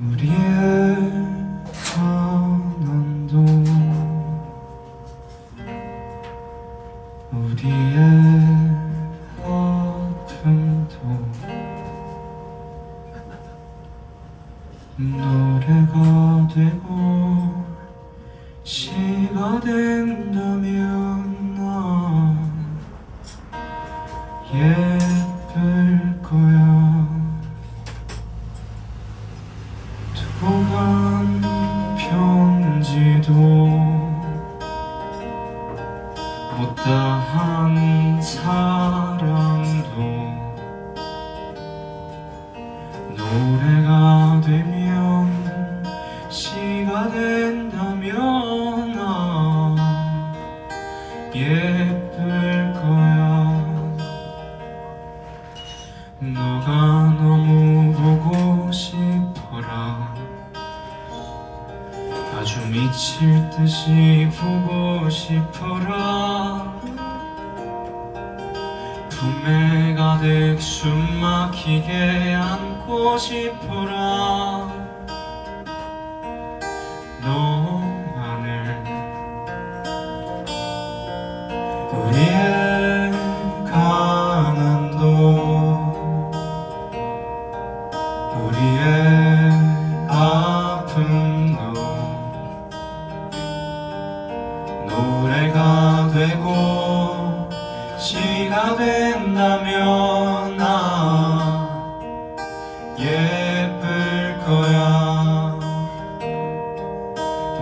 우리의 우리의 아픔도 노래가 되고 시가 된다면 나? 예쁠 거야. 두고 간 편지도 못다한 사랑도 노래가 되면 시가 된다면 나 예쁠 거야 미칠 듯이 보고 싶어라. 품에 가득 숨 막히게 안고 싶어라. 너만을 우리의 가난도 우리의 아픔 노래가 되고 시가 된다면 나 예쁠 거야.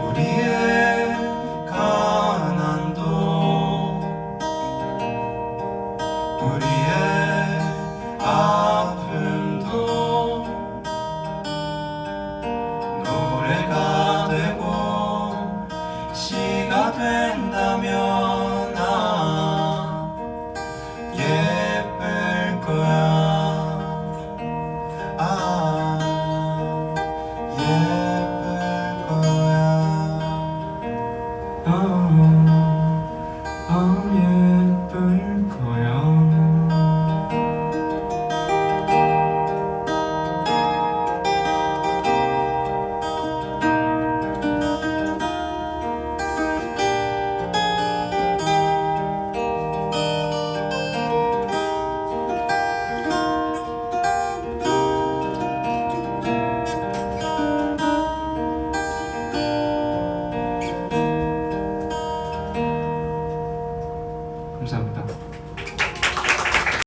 우리의 가난도 우리의 된다면